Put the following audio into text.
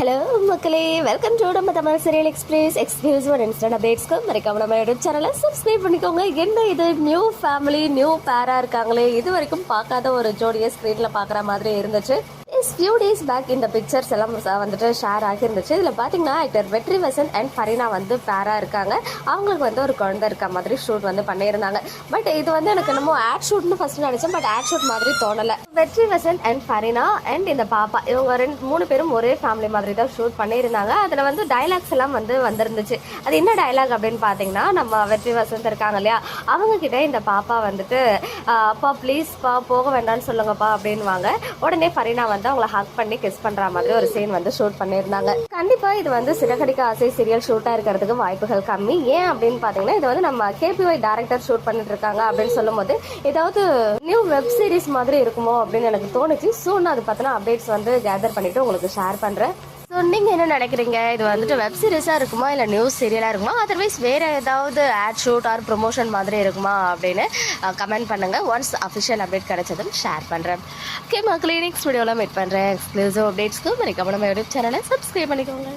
Hello மக்களே. Welcome to நம்ம Tamil Serial Express exclusive one instant அப்டேட்ஸ்க்கு மறக்காம நம்ம யூடியூப் சேனலை சப்ஸ்கிரைப் பண்ணிக்கோங்க. என்ன இது? நியூ ஃபேமிலி நியூ பேராக இருக்காங்களே. இது வரைக்கும் பார்க்காத ஒரு ஜோடியை ஸ்க்ரீனில் பார்க்குற மாதிரி இருந்துச்சு. இஸ் ஃபியூ டேஸ் பேக் இந்த பிக்சர்ஸ் எல்லாம் வந்துட்டு ஷேர் ஆகியிருந்துச்சு. இதில் பார்த்தீங்கன்னா ஆக்டர் வெற்றி வசன் அண்ட் ஃபரீனா வந்து பேராக இருக்காங்க. அவங்களுக்கு வந்து ஒரு குழந்தை இருக்க மாதிரி ஷூட் வந்து பண்ணியிருந்தாங்க. பட் இது வந்து எனக்கு என்னமோ ஆட் ஷூட்னு ஃபர்ஸ்ட் நினச்சேன் பட் ஆட் ஷூட் மாதிரி தோணலை. வெற்றி வசன் அண்ட் ஃபரீனா அண்ட் இந்த பாப்பா இவங்க ரெண்டு மூணு பேரும் ஒரே ஃபேமிலி மாதிரி தான் ஷூட் பண்ணியிருந்தாங்க. அதில் வந்து டைலாக்ஸ் எல்லாம் வந்து வந்திருந்துச்சு. அது என்ன டைலாக் அப்படின்னு பார்த்தீங்கன்னா நம்ம வெற்றி வசந்த் இருக்காங்க இல்லையா? அவங்க கிட்ட இந்த பாப்பா வந்துட்டு அப்பா ப்ளீஸ்ப்பா போக வேண்டாம்னு சொல்லுங்கப்பா அப்படின்வாங்க உடனே ஃபரீனா வந்து அவங்கள ஹக் பண்ணி கிஸ் பண்ற மாதிரி ஒரு சீன் வந்து ஷூட் பண்ணியிருந்தாங்க. கண்டிப்பா இது வந்து சிறகடிக்க ஆசை சீரியல் ஷூட்டா இருக்கிறதுக்கு வாய்ப்புகள் கம்மி. ஏன் அப்படின்னு பார்த்தீங்கன்னா இது வந்து நம்ம கேபிஒய் டேரக்டர் ஷூட் பண்ணிட்டு இருக்காங்க அப்படின்னு சொல்லும்போது ஏதாவது நியூ வெப் சீரிஸ் மாதிரி இருக்குமோ அப்படின்னு எனக்கு தோணுச்சு. ஸோ நான் அது பற்றின அப்டேட்ஸ் வந்து கேதர் பண்ணிட்டு உங்களுக்கு ஷேர் பண்றேன். ஸோ நீங்கள் என்ன நினைக்கிறீங்க? இது வந்துட்டு வெப் சீரிஸாக இருக்குமா? இல்லை நியூஸ் சீரியலாக இருக்குமா? அதர்வைஸ் வேறு ஏதாவது ஆட் ஷூட் ஆர் ப்ரொமோஷன் மாதிரி இருக்குமா? அப்படின்னு கமெண்ட் பண்ணுங்கள் ஒன்ஸ் அஃபிஷியல் அப்டேட் கிடைச்சதும் ஷேர் பண்ணுறேன் ஓகே மக்களே நெக்ஸ்ட் வீடியோவில் மீட் பண்ணுறேன் எக்ஸ்க்ளூசிவ் அப்டேட்ஸ்க்கு மறக்காம நம்ம யூடியூப் சேனலை சப்ஸ்கிரைப் பண்ணிக்கோங்க.